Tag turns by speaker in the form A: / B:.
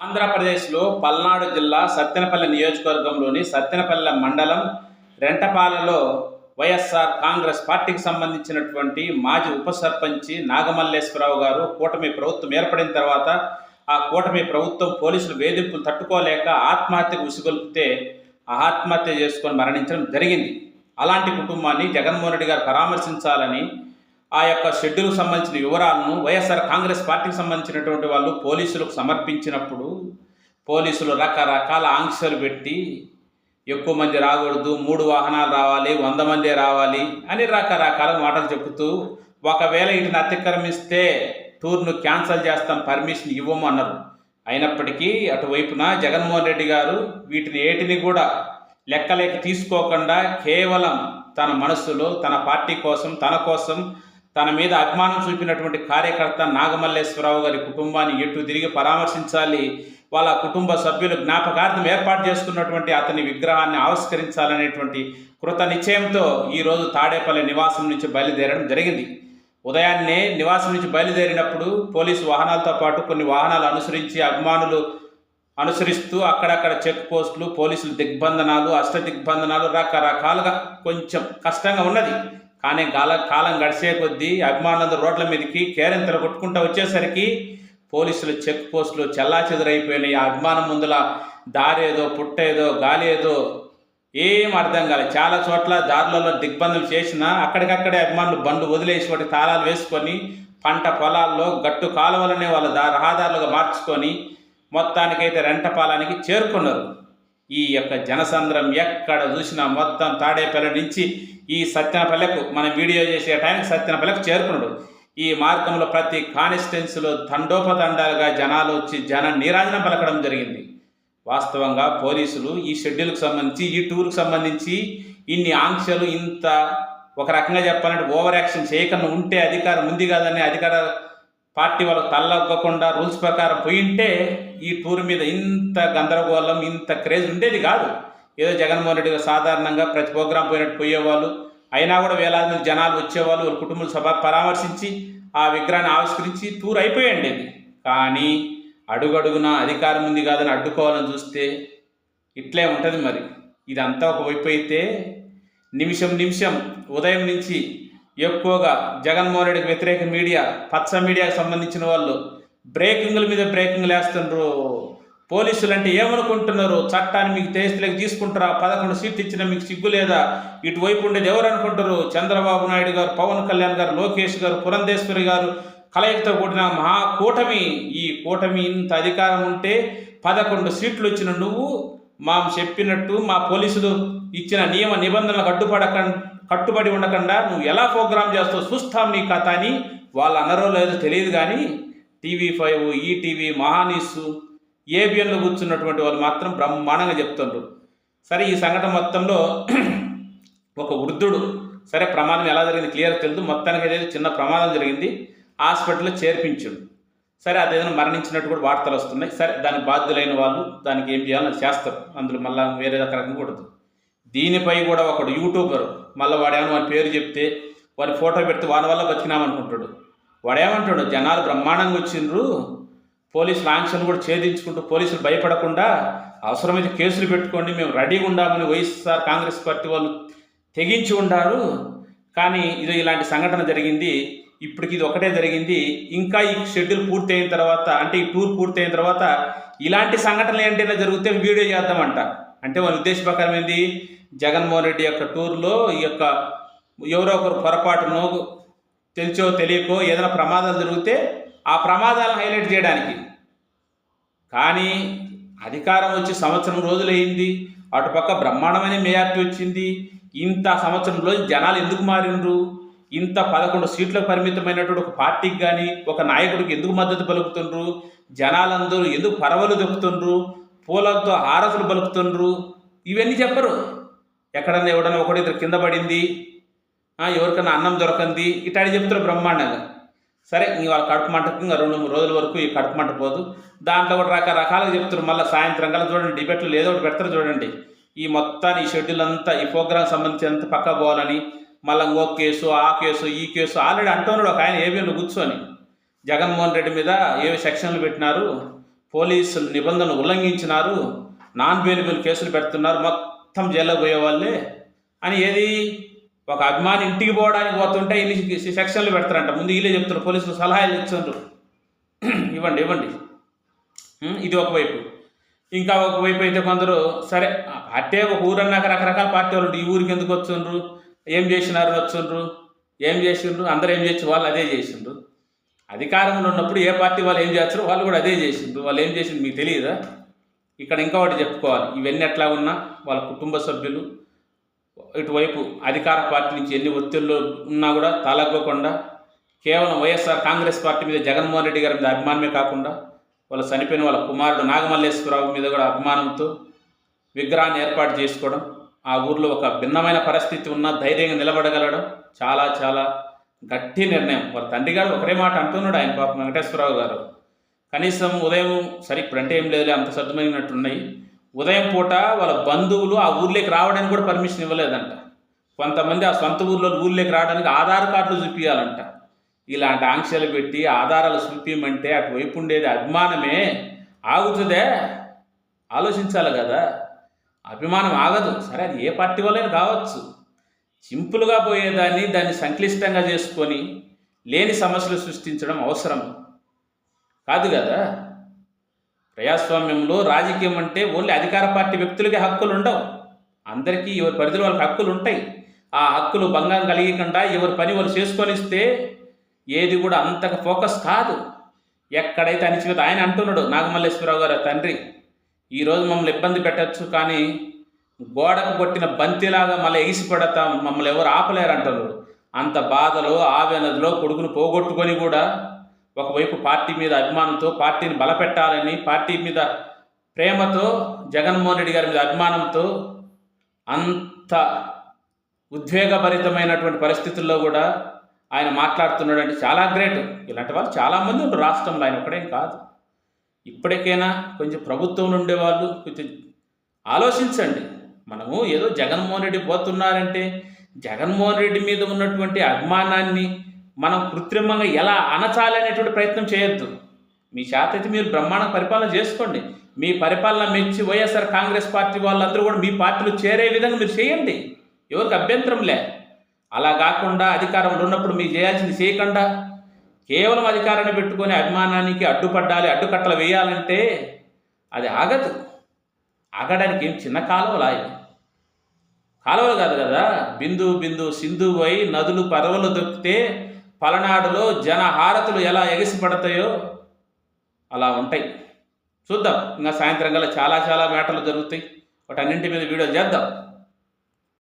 A: ఆంధ్రప్రదేశ్లో పల్నాడు జిల్లా సత్తెనపల్లి నియోజకవర్గంలోని సత్తెనపల్లి మండలం రెంటపాలలో వైఎస్ఆర్ కాంగ్రెస్ పార్టీకి సంబంధించినటువంటి మాజీ ఉప సర్పంచి నాగమల్లేశ్వరరావు గారు కూటమి ప్రభుత్వం ఏర్పడిన తర్వాత ఆ కూటమి ప్రభుత్వం పోలీసులు వేధింపులు తట్టుకోలేక ఆత్మహత్యకు ఉసిగొల్పితే ఆ ఆత్మహత్య చేసుకొని మరణించడం జరిగింది. అలాంటి కుటుంబాన్ని జగన్మోహన్ రెడ్డి గారు పరామర్శించాలని ఆ యొక్క షెడ్యూల్కు సంబంధించిన వివరాలను వైఎస్ఆర్ కాంగ్రెస్ పార్టీకి సంబంధించినటువంటి వాళ్ళు పోలీసులకు సమర్పించినప్పుడు పోలీసులు రకరకాల ఆంక్షలు పెట్టి ఎక్కువ మంది రాకూడదు మూడు వాహనాలు రావాలి వంద మందే రావాలి అని రకరకాల మాటలు చెబుతూ ఒకవేళ వీటిని అతిక్రమిస్తే టూర్ను క్యాన్సిల్ చేస్తాం పర్మిషన్ ఇవ్వము అన్నారు. అయినప్పటికీ అటువైపున జగన్మోహన్ రెడ్డి గారు వీటిని ఏటిని కూడా లెక్కలేక తీసుకోకుండా కేవలం తన మనస్సులో తన పార్టీ కోసం తన కోసం తన మీద అభిమానం చూపినటువంటి కార్యకర్త నాగమల్లేశ్వరరావు గారి కుటుంబాన్ని ఎటు తిరిగి పరామర్శించాలి వాళ్ళ కుటుంబ సభ్యులు జ్ఞాపకార్థం ఏర్పాటు చేసుకున్నటువంటి అతని విగ్రహాన్ని ఆవిష్కరించాలనేటువంటి కృత నిశ్చయంతో ఈరోజు తాడేపల్లి నివాసం నుంచి బయలుదేరడం జరిగింది. ఉదయాన్నే నివాసం నుంచి బయలుదేరినప్పుడు పోలీసు వాహనాలతో పాటు కొన్ని వాహనాలు అనుసరించి అభిమానులు అనుసరిస్తూ అక్కడక్కడ చెక్ పోస్టులు పోలీసులు దిగ్బంధనాలు అష్ట దిగ్బంధనాలు రకరకాలుగా కొంచెం కష్టంగా ఉన్నది. కానీ కాల కాలం గడిచే కొద్దీ అభిమానులందరూ రోడ్ల మీదకి కేరింతలు కొట్టుకుంటూ వచ్చేసరికి పోలీసులు చెక్ పోస్టులు చెల్లా చెదురైపోయినాయి ఆ అభిమానం ముందుల దారేదో పుట్టేదో గాలి ఏదో ఏం అర్థం కాలేదు చాలా చోట్ల దారులలో దిగ్బంధులు చేసినా అక్కడికక్కడే అభిమానులు బండ్లు వదిలేసి వాటి తాళాలు వేసుకొని పంట పొలాల్లో గట్టు కాలువలనే వాళ్ళ దా రహదారులుగా మార్చుకొని మొత్తానికైతే రెంటపాలానికి చేరుకున్నారు. ఈ యొక్క జనసంద్రం ఎక్కడ చూసినా మొత్తం తాడేపల్లి నుంచి ఈ సత్యనపల్లెకు మనం వీడియో చేసే టైంకి సత్యనపల్లెకు చేరుకున్నాడు. ఈ మార్గంలో ప్రతి కానిస్టెన్సీలో తండోపతండాలుగా జనాలు వచ్చి జన నీరాజనం పలకడం జరిగింది. వాస్తవంగా పోలీసులు ఈ షెడ్యూల్కి సంబంధించి ఈ టూర్కి సంబంధించి ఇన్ని ఆంక్షలు ఇంత ఒక రకంగా చెప్పాలంటే ఓవర్ యాక్షన్ చేయకుండా ఉంటే అధికారం ఉంది కాదని అధికార పార్టీ వాళ్ళకు తల్లవ్వకుండా రూల్స్ ప్రకారం పోయింటే ఈ టూర్ మీద ఇంత గందరగోళం ఇంత క్రేజ్ ఉండేది కాదు. ఏదో జగన్మోహన్ రెడ్డి గారు సాధారణంగా ప్రతి ప్రోగ్రాం పోయినట్టు పోయేవాళ్ళు. అయినా కూడా వేలాది మంది జనాలు వచ్చేవాళ్ళు వాళ్ళ కుటుంబ సభ పరామర్శించి ఆ విగ్రహాన్ని ఆవిష్కరించి టూర్ అయిపోయండి ఇది కానీ అడుగడుగున అధికారం ఉంది కాదని అడ్డుకోవాలని చూస్తే ఇట్లే ఉంటుంది మరి. ఇదంతా ఒక వైపు అయితే నిమిషం నిమిషం ఉదయం నుంచి ఎక్కువగా జగన్మోహన్ రెడ్డికి వ్యతిరేక మీడియా పచ్చ మీడియాకు సంబంధించిన వాళ్ళు బ్రేకింగ్ల మీద బ్రేకింగ్లు వేస్తుండ్రు. పోలీసులు అంటే ఏమనుకుంటున్నారు? చట్టాన్ని మీకు తేస్తలేక తీసుకుంటారా? పదకొండు సీట్లు ఇచ్చిన మీకు సిగ్గు లేదా? ఇటువైపు ఉండేది ఎవరు అనుకుంటారు? చంద్రబాబు నాయుడు గారు పవన్ కళ్యాణ్ గారు లోకేష్ గారు పురంధేశ్వరి గారు కలయికతో కూడిన మహా కూటమి. ఈ కూటమి ఇంత అధికారం ఉంటే పదకొండు సీట్లు వచ్చిన నువ్వు మా చెప్పినట్టు మా పోలీసులు ఇచ్చిన నియమ నిబంధనలకు అడ్డుపడక కట్టుబడి ఉండకుండా నువ్వు ఎలా ప్రోగ్రామ్ చేస్తావు చూస్తాం నీ కథ అని వాళ్ళు అనరో లేదో తెలియదు కానీ టీవీ ఫైవ్ ఈటీవీ మహానీసు ఏబిఎన్లో కూర్చున్నటువంటి వాళ్ళు మాత్రం బ్రహ్మాండంగా చెప్తుండ్రు. సరే ఈ సంఘటన మొత్తంలో ఒక వృద్ధుడు సరే ప్రమాదం ఎలా జరిగింది క్లియర్ తెలియదు మొత్తానికి అయితే చిన్న ప్రమాదం జరిగింది. హాస్పిటల్లో చేర్పించాడు. సరే అదేదైనా మరణించినట్టు కూడా వార్తలు వస్తున్నాయి. సరే దానికి బాధ్యులైన వాళ్ళు దానికి ఏం చేయాలో చేస్తారు. అందులో మళ్ళీ వేరే రకంగా కూడదు దీనిపై కూడా ఒకడు యూట్యూబర్ మళ్ళీ వాడేమో వాని పేరు చెప్తే వారి ఫోటో పెడితే వాని వల్ల బతికినామనుకుంటాడు. వాడేమంటాడు జనాలు బ్రహ్మాండంగా వచ్చిండ్రు పోలీసులు ఆంక్షలు కూడా ఛేదించుకుంటూ పోలీసులు భయపడకుండా అవసరమైతే కేసులు పెట్టుకోండి మేము రెడీగా ఉండామని వైఎస్ఆర్ కాంగ్రెస్ పార్టీ వాళ్ళు తెగించి ఉండారు. కానీ ఇది ఇలాంటి సంఘటన జరిగింది. ఇప్పటికి ఇది ఒకటే జరిగింది. ఇంకా ఈ షెడ్యూల్ పూర్తయిన తర్వాత అంటే ఈ టూర్ పూర్తయిన తర్వాత ఇలాంటి సంఘటనలు ఏంటైనా జరిగితే వీడియో చేద్దామంట. అంటే వాళ్ళ ఉద్దేశప్రకారం ఏంది? జగన్మోహన్ రెడ్డి యొక్క టూర్లో ఈ యొక్క ఎవరో ఒకరు పొరపాటునో తెలిసో తెలియకో ఏదైనా ప్రమాదాలు జరిగితే ఆ ప్రమాదాలను హైలైట్ చేయడానికి. కానీ అధికారం వచ్చి సంవత్సరం రోజులైంది అటుపక్క బ్రహ్మాండమైన మేయార్టీ వచ్చింది. ఇంత సంవత్సరంలో జనాలు ఎందుకు మారిండ్రు? ఇంత పదకొండు సీట్లకు పరిమితమైనటువంటి ఒక పార్టీకి కానీ ఒక నాయకుడికి ఎందుకు మద్దతు పలుకుతుండ్రు? జనాలందరూ ఎందుకు పరవలు దొక్కుతుండ్రు? పూలతో హారతులు పలుకుతుండ్రు? ఇవన్నీ చెప్పరు. ఎక్కడన్నా ఎవడన్నా ఒకటి ఇద్దరు కింద పడింది ఎవరికైనా అన్నం దొరకంది ఇట్లాంటి చెప్తారు బ్రహ్మాండంగా. సరే ఇంక వాళ్ళ కడుపు మంటకు ఇంకా రెండు మూడు రోజుల వరకు ఈ కడుపు మంట పోదు. దాంట్లో కూడా రకరకాలుగా చెప్తారు మళ్ళీ సాయంత్రం కల్లా చూడండి డిబేట్లు ఏదో ఒకటి పెడతారు చూడండి. ఈ మొత్తాన్ని ఈ షెడ్యూల్ అంతా ఈ ప్రోగ్రామ్ సంబంధించినంత పక్క పోవాలని మళ్ళీ ఇంకో కేసు ఆ కేసు ఈ కేసు ఆల్రెడీ అంటున్నాడు ఒక ఆయన ఏబిఎన్లో కూర్చొని. జగన్మోహన్ రెడ్డి మీద ఏవి సెక్షన్లు పెట్టినారు? పోలీసులు నిబంధనలు ఉల్లంఘించినారు. నాన్ బెయిలబుల్ కేసులు పెడుతున్నారు. మొత్తం జైల్లో పోయేవాళ్ళే అని ఏది? ఒక అభిమాని ఇంటికి పోవడానికి పోతుంటే ఇన్ని సెక్షన్లు పెడతారంట. ముందు వీళ్ళే చెప్తారు. పోలీసులు సలహాలు ఇచ్చారు ఇవ్వండి ఇవ్వండి. ఇది ఒకవైపు ఇంకా ఒకవైపు అయితే కొందరు సరే పార్టీ ఒక ఊరన్నాక రకరకాల పార్టీ వాళ్ళు ఈ ఊరికి ఎందుకు వచ్చిండ్రు? ఏం చేసినారు వచ్చిండ్రు? ఏం చేసిండ్రు? అందరూ ఏం చేసి వాళ్ళు అదే చేసిండ్రు. అధికారంలో ఉన్నప్పుడు ఏ పార్టీ వాళ్ళు ఏం చేస్తారు వాళ్ళు కూడా అదే చేసిండ్రు. వాళ్ళు ఏం చేసిండ్రు మీకు తెలియదా? ఇక్కడ ఇంకా ఒకటి చెప్పుకోవాలి. ఇవన్నీ ఎట్లా ఉన్నా వాళ్ళ కుటుంబ సభ్యులు ఇటువైపు అధికార పార్టీ నుంచి ఎన్ని ఒత్తిళ్ళు ఉన్నా కూడా తలగ్గకుండా కేవలం వైఎస్ఆర్ కాంగ్రెస్ పార్టీ మీద జగన్మోహన్ రెడ్డి గారి మీద అభిమానమే కాకుండా వాళ్ళ చనిపోయిన వాళ్ళ కుమారుడు నాగమల్లేశ్వరరావు మీద కూడా అభిమానంతో విగ్రహాన్ని ఏర్పాటు చేసుకోవడం ఆ ఊర్లో ఒక భిన్నమైన పరిస్థితి ఉన్న ధైర్యంగా నిలబడగలడం చాలా చాలా గట్టి నిర్ణయం. వాళ్ళ తండ్రి గారు ఒకరే మాట అంటున్నాడు ఆయన పాపం వెంకటేశ్వరరావు గారు. కనీసం ఉదయం సరే ఇప్పుడంటే ఏం లేదులే అంత సర్దుమైనట్టున్నాయి ఉదయం పూట వాళ్ళ బంధువులు ఆ ఊర్లోకి రావడానికి కూడా పర్మిషన్ ఇవ్వలేదంట. కొంతమంది ఆ సొంత ఊర్లో ఊర్లోకి రావడానికి ఆధార్ కార్డులు చూపించాలంట ఇలాంటి ఆంక్షలు పెట్టి ఆధారాలు చూపించమంటే అటువైపు ఉండేది అభిమానమే. ఆగుతుందే? ఆలోచించాలి కదా. అభిమానం ఆగదు. సరే అది ఏ పార్టీ వల్లైనా కావచ్చు. సింపుల్గా పోయేదాన్ని దాన్ని సంక్లిష్టంగా చేసుకొని లేని సమస్యలు సృష్టించడం అవసరం. కాదు కదా? ప్రజాస్వామ్యంలో రాజకీయం అంటే ఓన్లీ అధికార పార్టీ వ్యక్తులకే హక్కులు ఉండవు. అందరికీ ఎవరి పరిధిలో వాళ్ళకి హక్కులు ఉంటాయి. ఆ హక్కులు భంగం కలిగకుండా ఎవరి పని వాళ్ళు చేసుకొనిస్తే ఏది కూడా అంతగా ఫోకస్ కాదు. ఎక్కడైతే అణిచివేత ఆయన అంటున్నాడు నాగమల్లేశ్వరరావు గారు తండ్రి ఈరోజు మమ్మల్ని ఇబ్బంది పెట్టచ్చు కానీ గోడకు కొట్టిన బంతిలాగా మళ్ళీ ఎగిసిపడతాం మమ్మల్ని ఎవరు ఆపలేరు అంత బాధలో ఆవేదనలో కొడుకును పోగొట్టుకొని కూడా ఒకవైపు పార్టీ మీద అభిమానంతో పార్టీని బలపెట్టాలని పార్టీ మీద ప్రేమతో జగన్మోహన్ రెడ్డి గారి మీద అభిమానంతో అంత ఉద్వేగభరితమైనటువంటి పరిస్థితుల్లో కూడా ఆయన మాట్లాడుతున్నాడు అంటే చాలా గ్రేట్. ఇలాంటి వాళ్ళు చాలామంది ఉన్నారు రాష్ట్రంలో ఆయన ఒకడేం కాదు. ఇప్పటికైనా కొంచెం ప్రభుత్వం నుండే వాళ్ళు కొంచెం ఆలోచించండి. మనము ఏదో జగన్మోహన్ రెడ్డి పోతున్నారంటే జగన్మోహన్ రెడ్డి మీద ఉన్నటువంటి అభిమానాన్ని మనం కృత్రిమంగా ఎలా అనచాలనేటువంటి ప్రయత్నం చేయొద్దు. మీ చేత అయితే మీరు బ్రహ్మాండ పరిపాలన చేసుకోండి. మీ పరిపాలన మెచ్చి వైఎస్ఆర్ కాంగ్రెస్ పార్టీ వాళ్ళందరూ కూడా మీ పార్టీలో చేరే విధంగా మీరు చేయండి. ఎవరికి అభ్యంతరం లే. అలా కాకుండా అధికారంలో ఉన్నప్పుడు మీరు చేయాల్సింది చేయకుండా కేవలం అధికారాన్ని పెట్టుకొని అభిమానానికి అడ్డుపడ్డాలి అడ్డుకట్టలు వేయాలంటే అది ఆగదు. ఆగడానికి ఏం చిన్న కాలువలా ఇది కాలువలు కాదు కదా. బిందు బిందు సింధు పోయి నదులు పరవలు దొక్కితే పలనాడులో జనహారతులు ఎలా ఎగిసిపడతాయో అలా ఉంటాయి. చూద్దాం. ఇంకా సాయంత్రం గల చాలా చాలా మేటలు జరుగుతాయి. వాటన్నింటి మీద వీడియో చేద్దాం.